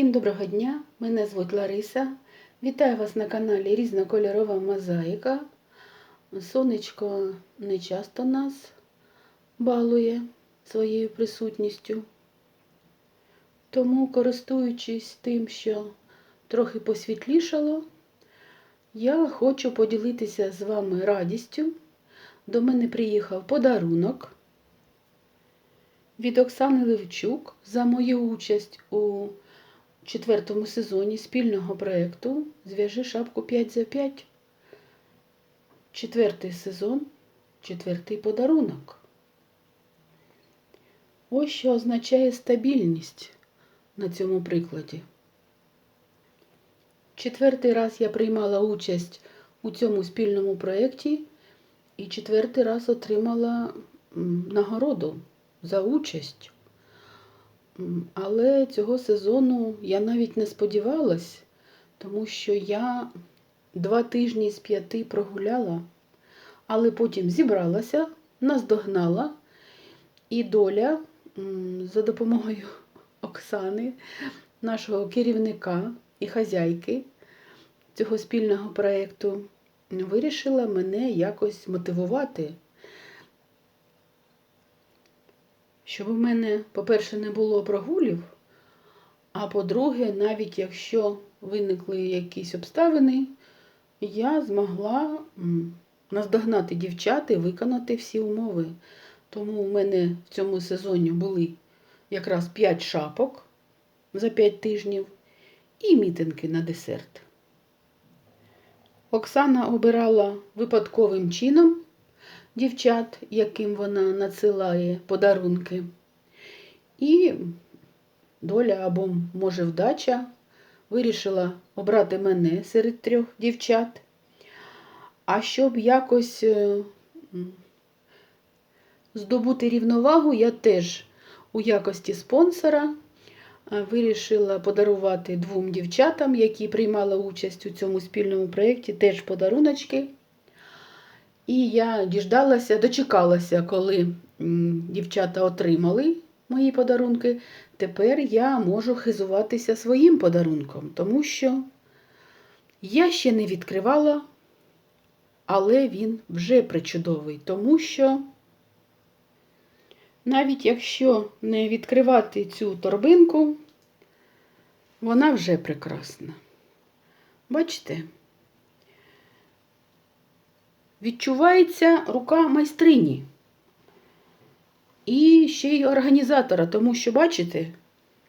Всім доброго дня! Мене звуть Лариса. Вітаю вас на каналі Різнокольорова Мозаїка. Сонечко не часто нас балує своєю присутністю. Тому, користуючись тим, що трохи посвітлішало, я хочу поділитися з вами радістю. До мене приїхав подарунок від Оксани Левчук за мою участь у четвертому сезоні спільного проєкту Зв'яжи шапку 5 за 5. Четвертий сезон, четвертий подарунок. Ось що означає стабільність на цьому прикладі. Четвертий раз я приймала участь у цьому спільному проєкті і четвертий раз отримала нагороду за участь. Але цього сезону я навіть не сподівалась, тому що я два тижні з п'яти прогуляла, але потім зібралася, наздогнала, і доля за допомогою Оксани, нашого керівника і хазяйки цього спільного проєкту, вирішила мене якось мотивувати. Щоб у мене, по-перше, не було прогулів, а по-друге, навіть якщо виникли якісь обставини, я змогла наздогнати дівчат і виконати всі умови. Тому у мене в цьому сезоні були якраз 5 шапок за 5 тижнів і мітинги на десерт. Оксана обирала випадковим чином дівчат, яким вона надсилає подарунки. І доля або, може, вдача вирішила обрати мене серед трьох дівчат. А щоб якось е, здобути рівновагу, я теж у якості спонсора е, вирішила подарувати двом дівчатам, які приймали участь у цьому спільному проєкті, теж подаруночки. І я діждалася, дочекалася, коли дівчата отримали мої подарунки. Тепер я можу хизуватися своїм подарунком, тому що я ще не відкривала, але він вже причудовий, тому що навіть якщо не відкривати цю торбинку, вона вже прекрасна. Бачите? Відчувається рука майстрині. І ще й організатора, тому що, бачите,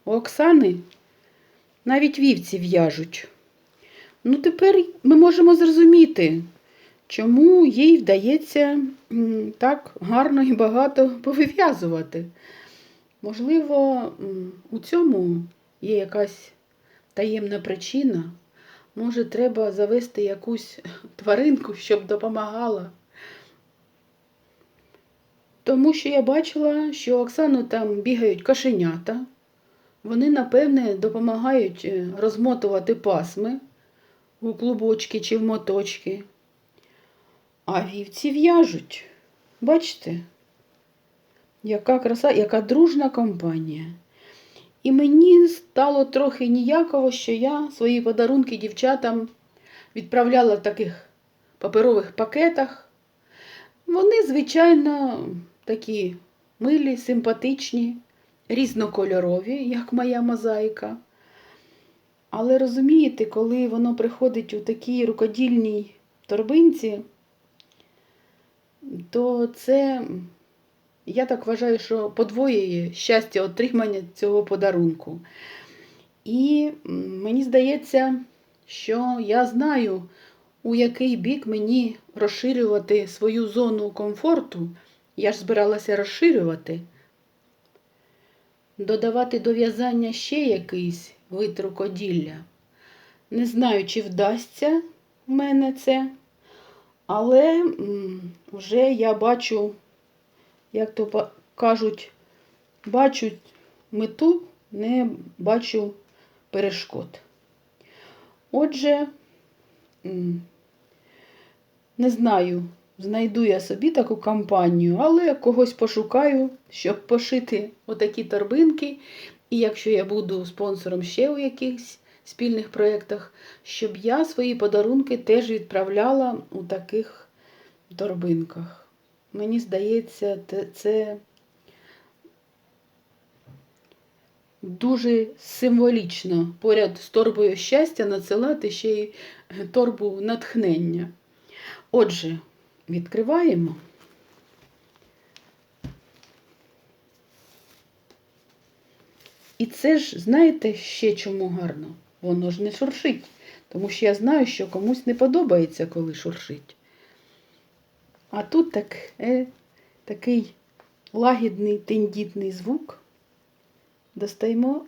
у Оксани навіть вівці в'яжуть. Ну, тепер ми можемо зрозуміти, чому їй вдається так гарно і багато повив'язувати. Можливо, у цьому є якась таємна причина. Може, треба завести якусь тваринку, щоб допомагала. Тому що я бачила, що Оксану там бігають кошенята. Вони, напевне, допомагають е, розмотувати пасми у клубочки чи в моточки. А вівці в'яжуть. Бачите, яка краса, яка дружна компанія. І мені стало трохи ніяково, що я свої подарунки дівчатам відправляла в таких паперових пакетах. Вони, звичайно, такі милі, симпатичні, різнокольорові, як моя мозаїка. Але розумієте, коли воно приходить у такій рукодільній торбинці, то це я так вважаю, що подвоює щастя отримання цього подарунку. І мені здається, що я знаю, у який бік мені розширювати свою зону комфорту. Я ж збиралася розширювати, додавати до в'язання ще якийсь вид рукоділля. Не знаю, чи вдасться в мене це, але вже я бачу як то кажуть, бачу мету, не бачу перешкод. Отже, не знаю, знайду я собі таку кампанію, але когось пошукаю, щоб пошити отакі торбинки І якщо я буду спонсором ще у якихось спільних проєктах, щоб я свої подарунки теж відправляла у таких торбинках. Мені здається, це дуже символічно поряд з торбою щастя надсилати ще й торбу натхнення. Отже, відкриваємо. І це ж, знаєте, ще чому гарно? Воно ж не шуршить. Тому що я знаю, що комусь не подобається, коли шуршить. А тут так, е, такий лагідний тендітний звук. Достаємо.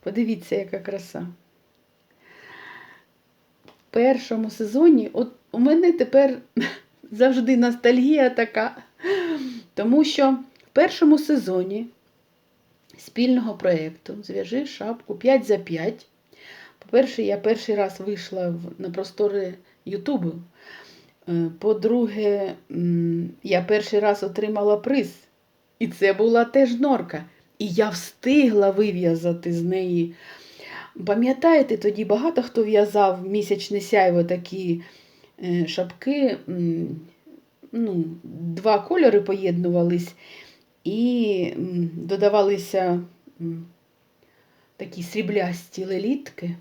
Подивіться, яка краса. В першому сезоні, от у мене тепер завжди ностальгія така. Тому що в першому сезоні спільного проєкту Зв'яжи шапку 5 за 5. По-перше, я перший раз вийшла на простори Ютубу. Е, По-друге, я перший раз отримала приз. І це була теж норка. І я встигла вив'язати з неї. Пам'ятаєте, тоді багато хто в'язав місячне сяйво такі е, шапки, ну, два кольори поєднувались і додавалися такі сріблясті лелітки.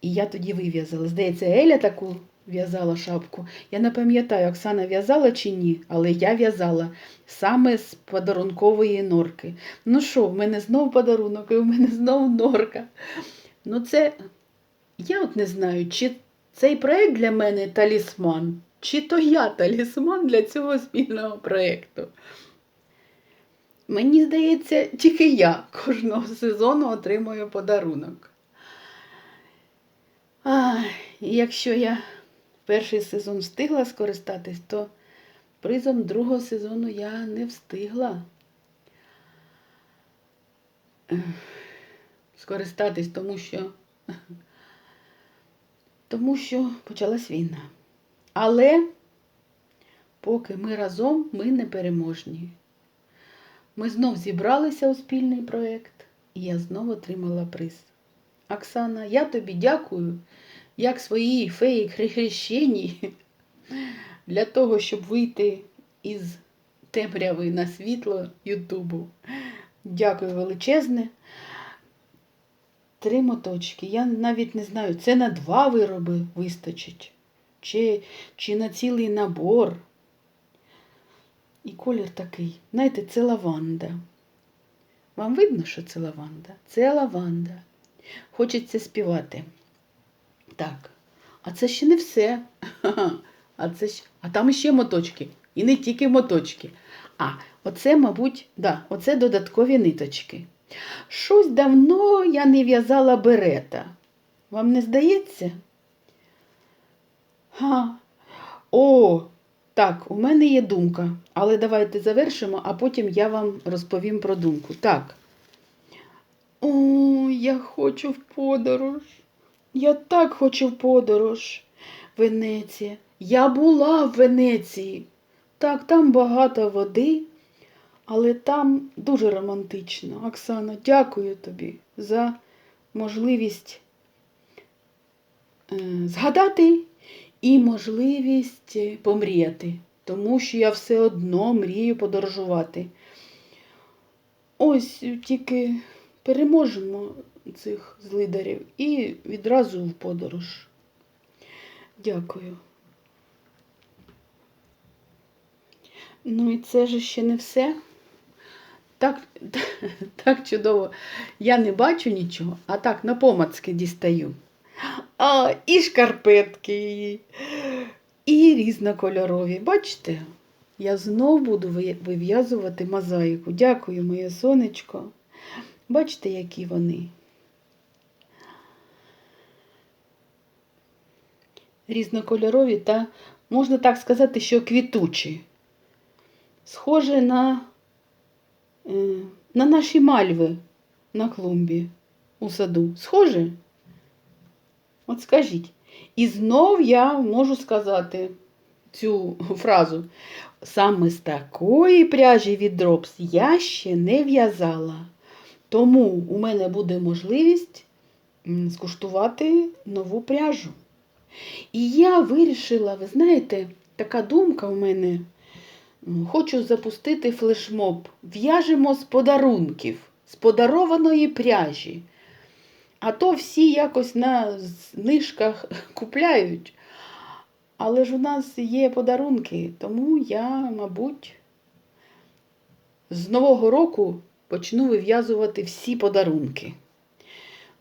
І я тоді вив'язала. Здається, Еля таку в'язала шапку. Я не пам'ятаю, Оксана в'язала чи ні, але я в'язала саме з подарункової норки. Ну що, в мене знов подарунок, і в мене знов норка. Ну, це я от не знаю, чи цей проєкт для мене талісман, чи то я талісман для цього спільного проєкту. Мені здається, тільки я кожного сезону отримую подарунок. А, якщо я перший сезон встигла скористатись, то призом другого сезону я не встигла скористатись, тому що, тому що почалась війна. Але поки ми разом, ми не переможні. Ми знов зібралися у спільний проєкт, і я знов отримала приз. Оксана, я тобі дякую, як своїй феї хрещеній, для того, щоб вийти із темряви на світло Ютубу. Дякую величезне. Три моточки. Я навіть не знаю, це на два вироби вистачить, чи, чи на цілий набор. І колір такий. Знаєте, це лаванда. Вам видно, що це лаванда? Це лаванда. Хочеться співати. Так. А це ще не все. А, це ще... а там ще моточки. І не тільки моточки. А, оце, мабуть, да, оце додаткові ниточки. Щось давно я не в'язала берета. Вам не здається? Га. О, так, у мене є думка, але давайте завершимо, а потім я вам розповім про думку. Так. О, я хочу в подорож. Я так хочу в подорож. Венеція. Я була в Венеції. Так, там багато води, але там дуже романтично. Оксана, дякую тобі за можливість е, згадати і можливість е, помріяти, тому що я все одно мрію подорожувати. Ось тільки переможемо цих злидарів і відразу в подорож. Дякую. Ну і це ж ще не все. Так, так чудово. Я не бачу нічого, а так на помацки дістаю. А, і шкарпетки, і різнокольорові. Бачите? Я знов буду вив'язувати мозаїку. Дякую, моє сонечко. Бачите, які вони. Різнокольорові та, можна так сказати, що квітучі. Схоже на, е, на наші мальви на клумбі у саду. Схоже? От скажіть. І знов я можу сказати цю фразу. Саме з такої пряжі від Drops я ще не в'язала. Тому у мене буде можливість скуштувати нову пряжу. І я вирішила, ви знаєте, така думка у мене. Хочу запустити флешмоб. В'яжемо з подарунків, з подарованої пряжі. А то всі якось на знижках купляють. Але ж у нас є подарунки, тому я, мабуть, з Нового року почну вив'язувати всі подарунки.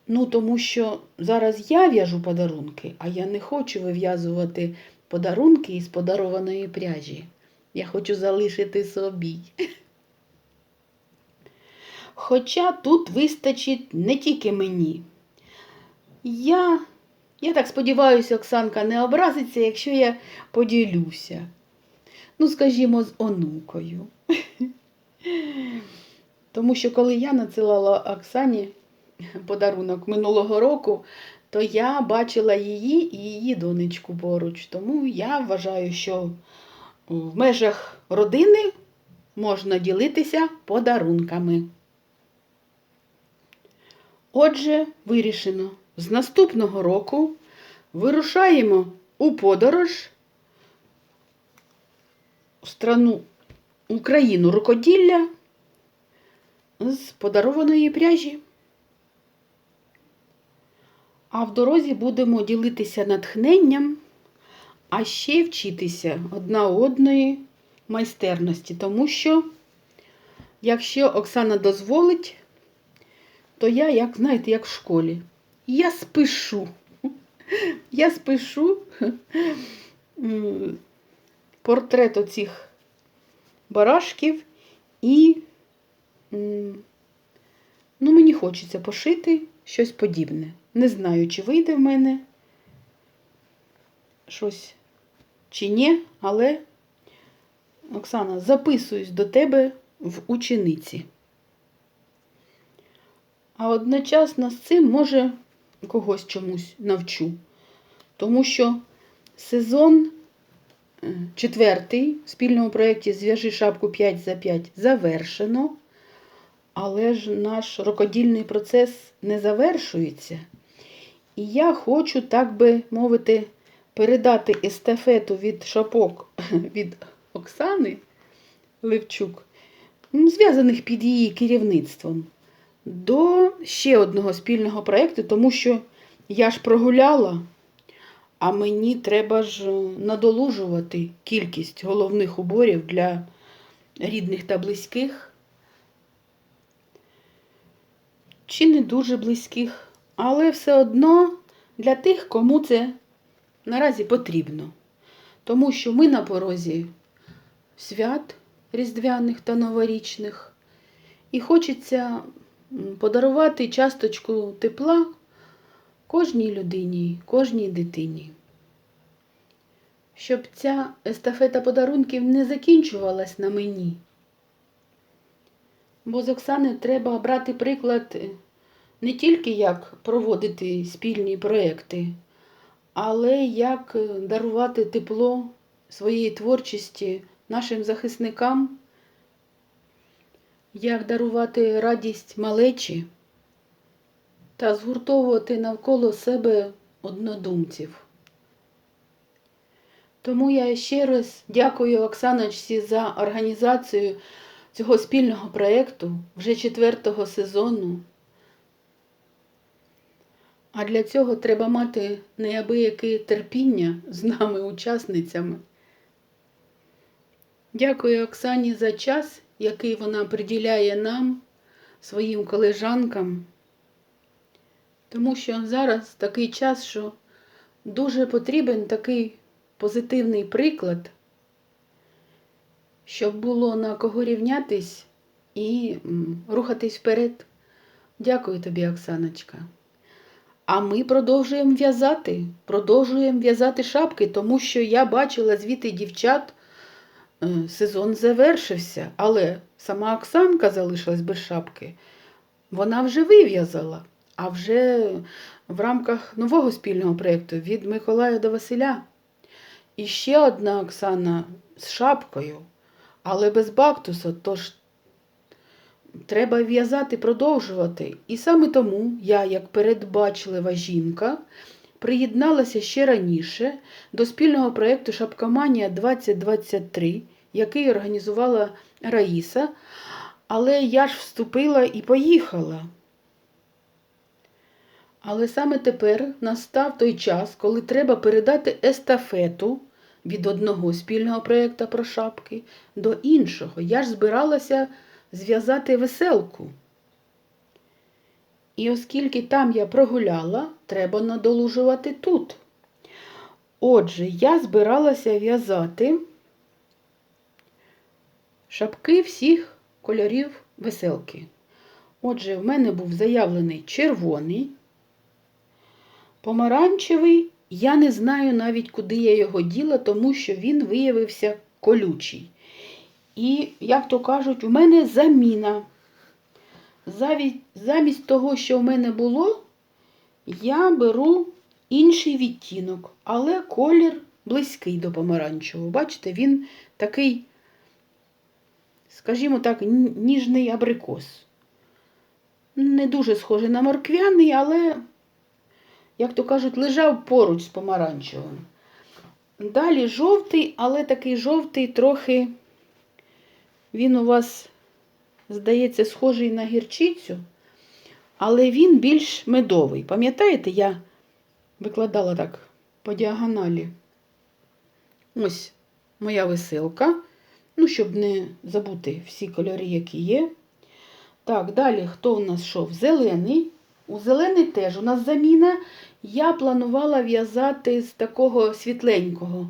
Ну, тому що зараз я в'яжу подарунки, а я не хочу вив'язувати подарунки із подарованої пряжі. Я хочу залишити собі. Хоча тут вистачить не тільки мені. Я, я так сподіваюся, Оксанка не образиться, якщо я поділюся. Ну, скажімо, з онукою. Тому що коли я надсилала Оксані подарунок минулого року, то я бачила її і її донечку поруч. Тому я вважаю, що в межах родини можна ділитися подарунками. Отже, вирішено. З наступного року вирушаємо у подорож в страну Україну рукоділля з подарованої пряжі. А в дорозі будемо ділитися натхненням, а ще вчитися одна одної майстерності, тому що, якщо Оксана дозволить, то я, як знаєте, як в школі. Я спишу. Я спишу портрет оцих барашків і ну, мені хочеться пошити щось подібне. Не знаю, чи вийде в мене щось чи ні, але, Оксана, записуюсь до тебе в учениці. А одночасно з цим, може, когось чомусь навчу. Тому що сезон е, четвертий в спільному проєкті Зв'яжи шапку 5 за 5 завершено. Але ж наш рукодільний процес не завершується. І я хочу, так би мовити, передати естафету від шапок від Оксани Левчук, зв'язаних під її керівництвом, до ще одного спільного проєкту, тому що я ж прогуляла, а мені треба ж надолужувати кількість головних уборів для рідних та близьких. Чи не дуже близьких, але все одно для тих, кому це наразі потрібно. Тому що ми на порозі свят різдвяних та новорічних, і хочеться подарувати часточку тепла кожній людині, кожній дитині. Щоб ця естафета подарунків не закінчувалась на мені. Бо з Оксани треба брати приклад не тільки як проводити спільні проекти, але як дарувати тепло своєї творчості нашим захисникам, як дарувати радість малечі та згуртовувати навколо себе однодумців. Тому я ще раз дякую Оксаночці за організацію цього спільного проєкту вже четвертого сезону. А для цього треба мати неабияке терпіння з нами, учасницями. Дякую Оксані за час, який вона приділяє нам, своїм колежанкам. Тому що зараз такий час, що дуже потрібен такий позитивний приклад, щоб було на кого рівнятись і рухатись вперед. Дякую тобі, Оксаночка. А ми продовжуємо в'язати, продовжуємо в'язати шапки, тому що я бачила звідти дівчат, е, сезон завершився, але сама Оксанка залишилась без шапки. Вона вже вив'язала, а вже в рамках нового спільного проєкту від Миколая до Василя. І ще одна Оксана з шапкою, але без бактуса, тож треба в'язати, продовжувати. І саме тому я, як передбачлива жінка, приєдналася ще раніше до спільного проєкту Шапкаманія 2023, який організувала Раїса. Але я ж вступила і поїхала. Але саме тепер настав той час, коли треба передати естафету від одного спільного проєкту про шапки до іншого. Я ж збиралася зв'язати веселку. І оскільки там я прогуляла, треба надолужувати тут. Отже, я збиралася в'язати шапки всіх кольорів веселки. Отже, в мене був заявлений червоний, помаранчевий. Я не знаю навіть, куди я його діла, тому що він виявився колючий. І, як то кажуть, у мене заміна. Замість того, що в мене було, я беру інший відтінок, але колір близький до помаранчевого. Бачите, він такий, скажімо так, ніжний абрикос. Не дуже схожий на морквяний, але, як то кажуть, лежав поруч з помаранчевим. Далі жовтий, але такий жовтий трохи, він у вас, здається, схожий на гірчицю, але він більш медовий. Пам'ятаєте, я викладала так по діагоналі. Ось моя веселка. Ну, щоб не забути всі кольори, які є. Так, далі хто у нас йшов? Зелений. У зелений теж у нас заміна. Я планувала в'язати з такого світленького.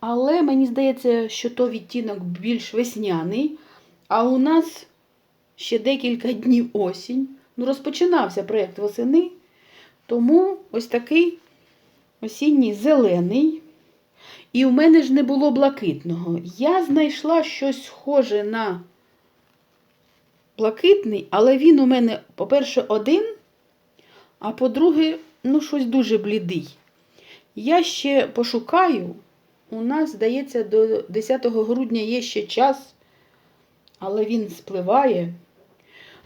Але мені здається, що то відтінок більш весняний. А у нас ще декілька днів осінь. Ну, розпочинався проєкт восени. Тому ось такий осінній зелений. І у мене ж не було блакитного. Я знайшла щось схоже на блакитний, але він у мене, по-перше, один, а по-друге, ну, щось дуже блідий. Я ще пошукаю. У нас, здається, до 10 грудня є ще час, але він спливає.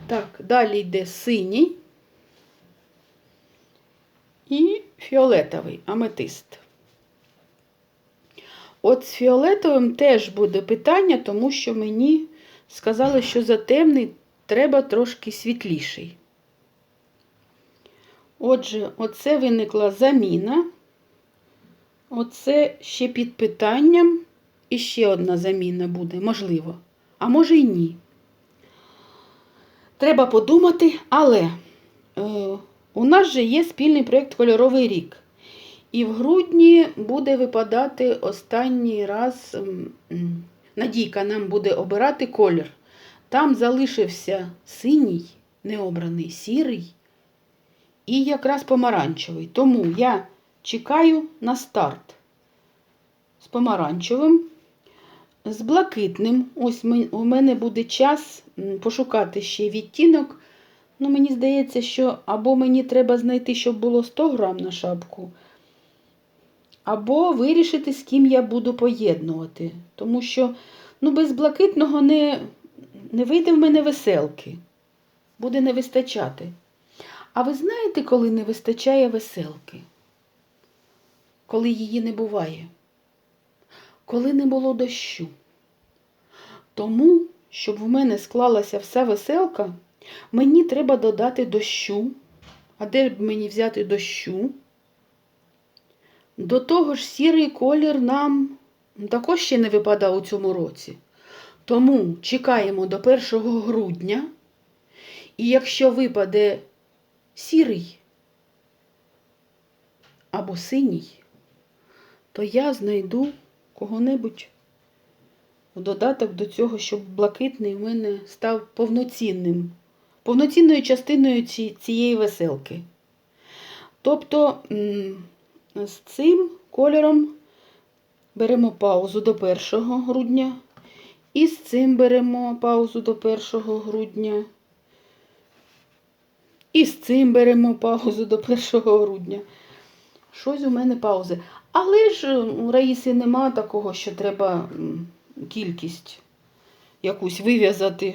Так, далі йде синій і фіолетовий аметист. От з фіолетовим теж буде питання, тому що мені сказали, що за темний треба трошки світліший. Отже, оце виникла заміна. Оце ще під питанням. І ще одна заміна буде, можливо. А може й ні. Треба подумати, але е, у нас же є спільний проєкт Кольоровий рік. І в грудні буде випадати останній раз. Надійка нам буде обирати колір. Там залишився синій, необраний, сірий і якраз помаранчевий. Тому я чекаю на старт з помаранчевим, з блакитним. Ось у мене буде час пошукати ще відтінок. Ну, мені здається, що або мені треба знайти, щоб було 100 грам на шапку, або вирішити, з ким я буду поєднувати. Тому що ну, без блакитного не, не вийде в мене веселки. Буде не вистачати. А ви знаєте, коли не вистачає веселки? Коли її не буває? Коли не було дощу. Тому, щоб в мене склалася вся веселка, мені треба додати дощу. А де б мені взяти дощу? До того ж, сірий колір нам також ще не випадав у цьому році. Тому чекаємо до 1 грудня. І якщо випаде сірий або синій, то я знайду кого-небудь в додаток до цього, щоб блакитний в мене став повноцінним, повноцінною частиною цієї веселки. Тобто з цим кольором беремо паузу до 1 грудня, і з цим беремо паузу до 1 грудня. І з цим беремо паузу до 1 грудня. щось у мене паузи. Але ж у Раїси нема такого, що треба кількість якусь вив'язати.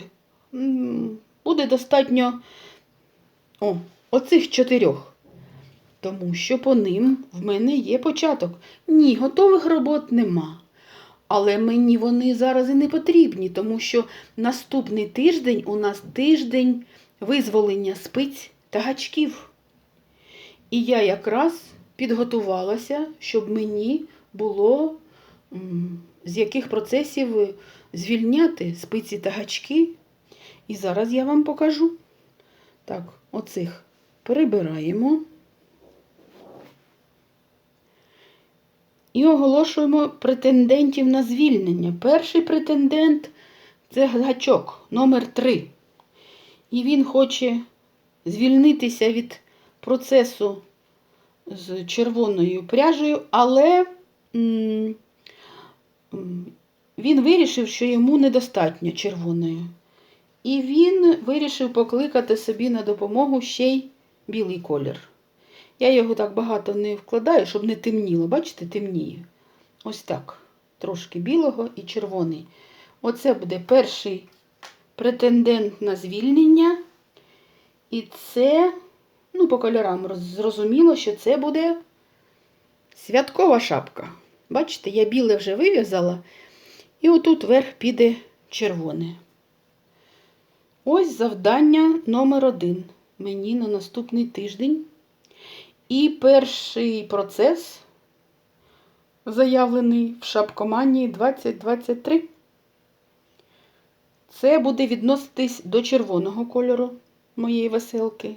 Буде достатньо о, оцих чотирьох. Тому що по ним в мене є початок. Ні, готових робот нема. Але мені вони зараз і не потрібні, тому що наступний тиждень у нас тиждень визволення спиць та гачків. І я якраз підготувалася, щоб мені було з яких процесів звільняти спиці та гачки. І зараз я вам покажу. Так, оцих прибираємо. І оголошуємо претендентів на звільнення. Перший претендент це гачок номер 3 І він хоче звільнитися від процесу з червоною пряжею, але він вирішив, що йому недостатньо червоної. І він вирішив покликати собі на допомогу ще й білий колір. Я його так багато не вкладаю, щоб не темніло. Бачите, темніє. Ось так. Трошки білого і червоний. Оце буде перший претендент на звільнення. І це, ну, по кольорам зрозуміло, що це буде святкова шапка. Бачите, я біле вже вив'язала, і отут вверх піде червоне. Ось завдання номер один мені на наступний тиждень. І перший процес заявлений в шапкоманії 2023. Це буде відноситись до червоного кольору моєї веселки.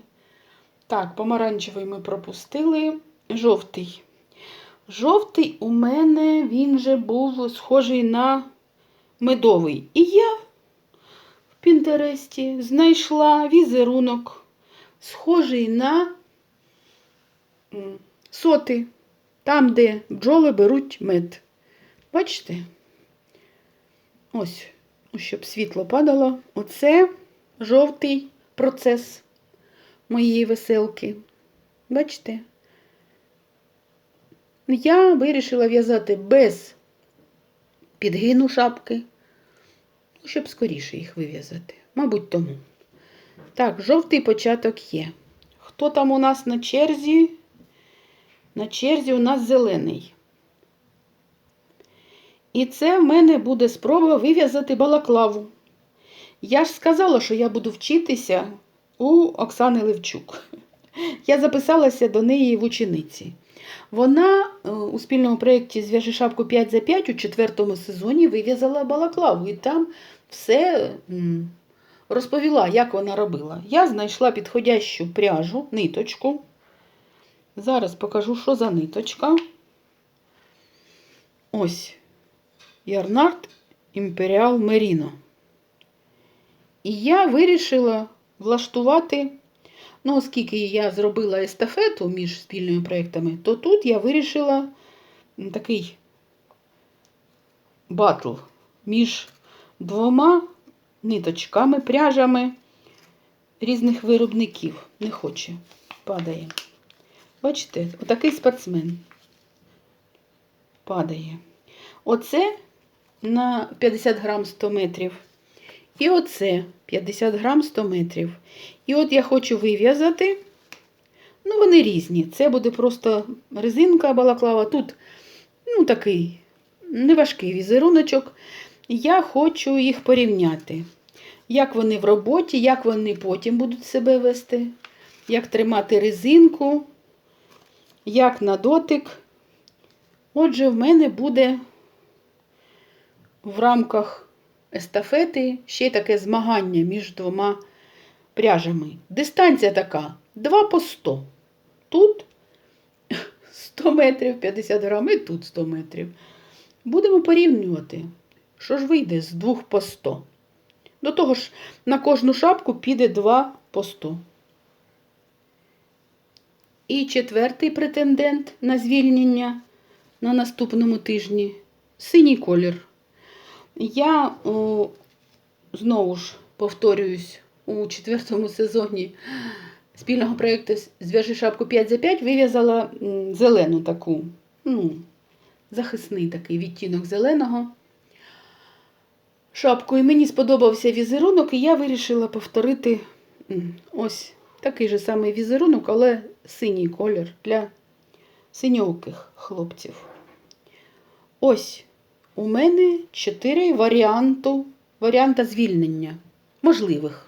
Так, помаранчевий ми пропустили. Жовтий. Жовтий у мене він же був схожий на медовий. І я в Пінтересті знайшла візерунок, схожий на соти, там, де бджоли беруть мед. Бачите? Ось, щоб світло падало. Оце жовтий процес моєї веселки. Бачите? Я вирішила в'язати без підгину шапки, ну, щоб скоріше їх вив'язати. Мабуть, тому. Так, жовтий початок є. Хто там у нас на черзі? На черзі у нас зелений. І це в мене буде спроба вив'язати балаклаву. Я ж сказала, що я буду вчитися у Оксани Левчук. Я записалася до неї в учениці. Вона е, у спільному проєкті Зв'яжи шапку 5 за 5 у четвертому сезоні вив'язала балаклаву. І там все розповіла, як вона робила. Я знайшла підходящу пряжу, ниточку. Зараз покажу, що за ниточка. Ось Ярнард Імперіал Меріно. І я вирішила влаштувати, ну, оскільки я зробила естафету між спільними проєктами, то тут я вирішила такий батл між двома ниточками, пряжами різних виробників. Не хоче, падає. Бачите, отакий спортсмен падає. Оце на 50 грам 100 метрів. І оце 50 грам 100 метрів. І от я хочу вив'язати. Ну, вони різні. Це буде просто резинка балаклава. Тут ну, такий неважкий візеруночок. Я хочу їх порівняти. Як вони в роботі, як вони потім будуть себе вести, як тримати резинку, як на дотик. Отже, в мене буде в рамках естафети ще й таке змагання між двома пряжами. Дистанція така 2 по 100. Тут 100 метрів, 50 грам, і тут 100 метрів. Будемо порівнювати, що ж вийде з 2 по 100. До того ж, на кожну шапку піде 2 по 100. І четвертий претендент на звільнення на наступному тижні синій колір. Я о, знову ж повторююсь у четвертому сезоні спільного проєкту Зв'яжи шапку 5 за 5 вив'язала зелену таку, ну, захисний такий відтінок зеленого шапку. І мені сподобався візерунок, і я вирішила повторити ось такий же самий візерунок, але синій колір для синьоких хлопців. Ось у мене чотири варіанту, варіанта звільнення можливих.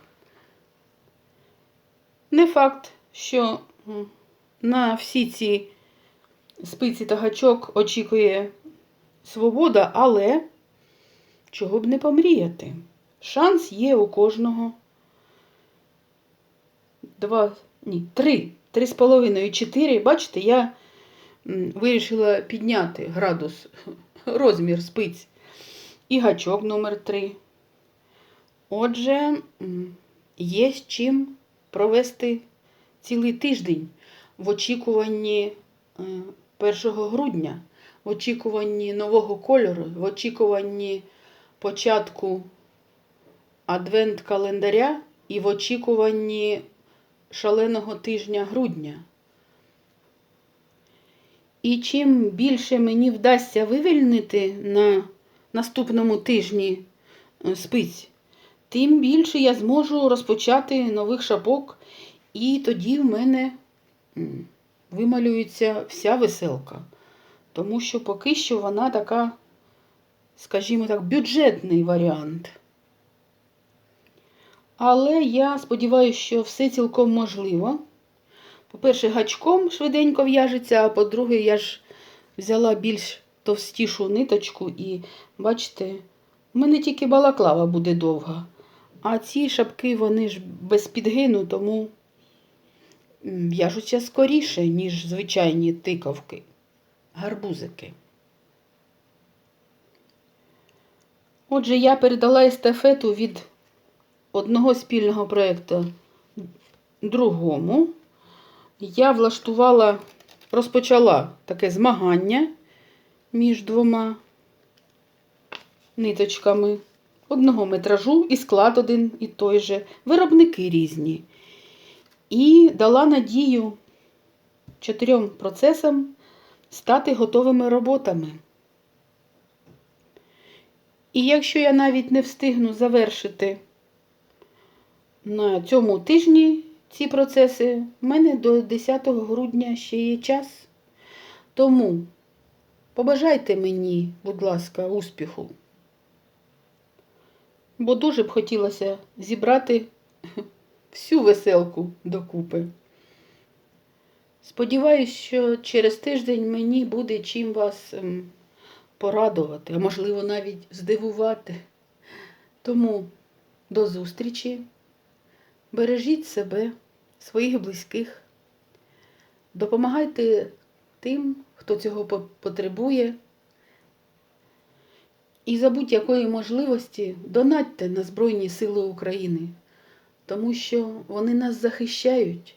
Не факт, що на всі ці спиці та гачок очікує свобода, але чого б не помріяти. Шанс є у кожного. Два, ні, три, три з половиною, чотири. Бачите, я вирішила підняти градус, розмір спиць і гачок номер 3. Отже, є з чим провести цілий тиждень в очікуванні е, 1 грудня, в очікуванні нового кольору, в очікуванні початку адвент-календаря і в очікуванні шаленого тижня грудня. І чим більше мені вдасться вивільнити на наступному тижні е, спиць, тим більше я зможу розпочати нових шапок, і тоді в мене вималюється вся веселка. Тому що поки що вона така, скажімо так, бюджетний варіант. Але я сподіваюся, що все цілком можливо. По-перше, гачком швиденько в'яжеться, а по-друге, я ж взяла більш товстішу ниточку і, бачите, в мене тільки балаклава буде довга. А ці шапки, вони ж без підгину, тому в'яжуться скоріше, ніж звичайні тиковки, гарбузики. Отже, я передала естафету від одного спільного проєкту другому. Я влаштувала, розпочала таке змагання між двома ниточками одного метражу і склад один і той же, виробники різні. І дала надію чотирьом процесам стати готовими роботами. І якщо я навіть не встигну завершити на цьому тижні ці процеси, в мене до 10 грудня ще є час. Тому побажайте мені, будь ласка, успіху. Бо дуже б хотілося зібрати всю веселку докупи. Сподіваюсь, що через тиждень мені буде чим вас ем, порадувати, а можливо навіть здивувати. Тому до зустрічі. Бережіть себе, своїх близьких. Допомагайте тим, хто цього потребує. І за будь-якої можливості донатьте на Збройні Сили України, тому що вони нас захищають,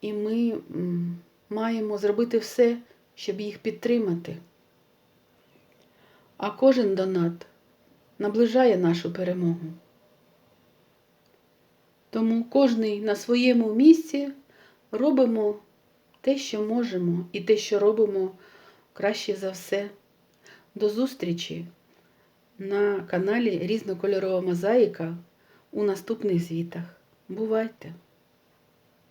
і ми маємо зробити все, щоб їх підтримати. А кожен донат наближає нашу перемогу. Тому кожний на своєму місці робимо те, що можемо, і те, що робимо краще за все. До зустрічі на каналі Різнокольорова Мозаїка у наступних звітах. Бувайте!